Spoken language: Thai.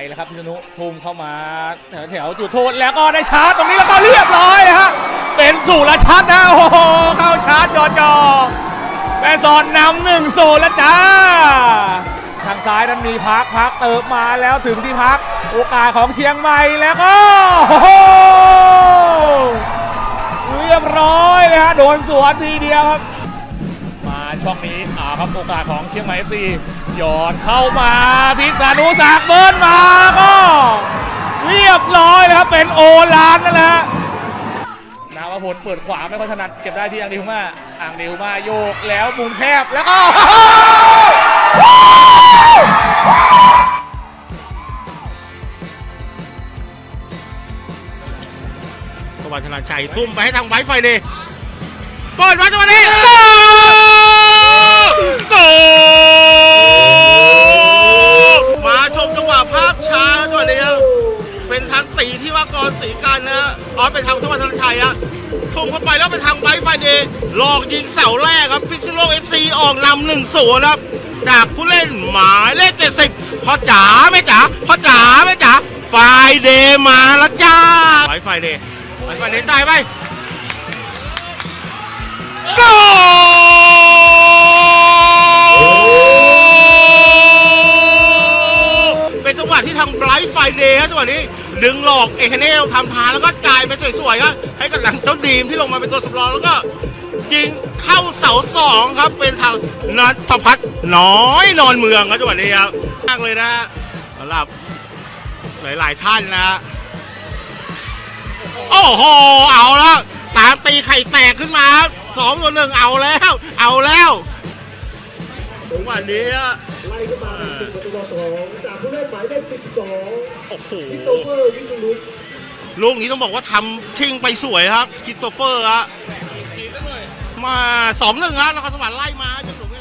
ไปแล้วครับพิษณุทุ่มเข้ามาแถวแถวจุดโทษแล้วก็ได้ชาร์จตรงนี้แล้วก็เรียบร้อยฮะเป็นสุรชัดนะโอ้โหเข้าชาร์จจอจอแม่สอนนำหนึ่งศูนย์แล้วจ้า ทางซ้ายนั้นมีพักพักเติมมาแล้วถึงที่พัก โอกาสของเชียงใหม่แล้วก็โอ้โหเรียบร้อยเลยฮะโดนสวนทีเดียวครับ มาช่องนี้อ่าครับโอกาสของเชียงใหม่เอฟซี ยอดเข้ามาพิษณุศักดิ์เบิร์นมาก็เรียบร้อยเลยครับเป็นโอลานนั่นแหละฮะนาวพลเปิดขวาไม่ค่อยถนัดเก็บได้ที่อังดิวมาอังดิวมาโยกแล้วมุมแคบแล้วก็ตะวันธนาชัยทุ่มไปให้ทางไบร์ทไฟเลยเปิดมาจังหวะนี้ เป็นทางตีที่ว่ากรศรีการนะฮะอ๋อเป็นทางตะวันธนชัยอะทุ่มเข้าไปแล้วเป็นทางไบร์ไฟเดย์หลอกยิงเสาแรกครับพิซซิโลเอฟซีออกนำหนึ่งศูนย์ครับ จากผู้เล่นหมายเลขเจ็ดสิบพ่อจ๋าแม่จ๋าพ่อจ๋าแม่จ๋าไฟเดย์มาแล้วจ้าไบร์ไฟเดย์ไปก่อนเดินตายไปโกเป็นจังหวะที่ทางไบรท์ไฟเดย์ครับจังหวะนี้ ดึงหลอกเอเคนเนลทำทางแล้วก็จ่ายไปสวยๆครับให้กับหลังเจ้าดีมที่ลงมาเป็นตัวสำรองแล้วก็ยิงเข้าเสาสองครับเป็นทางนัทพัฒน์น้อยนอนเมืองครับจังหวะนี้ครับมากเลยนะสำหรับหลายๆท่านนะฮะโอ้โหเอาแล้วตามตีไข่แตกขึ้นมาครับสองต่อหนึ่งเอาแล้ว เอาแล้ว วันนี้อะไล่ขึ้นมาเป็นประตูต่อสองจากผู้เล่นหมายเลข12โอ้โหคริสโตเฟอร์วิสุรุตลูกนี้ต้องบอกว่าทำชิงไปสวยครับคริสโตเฟอร์ฮะมาสองหนึ่งครับแล้วก็สวรรค์ไล่มาจนถึงเว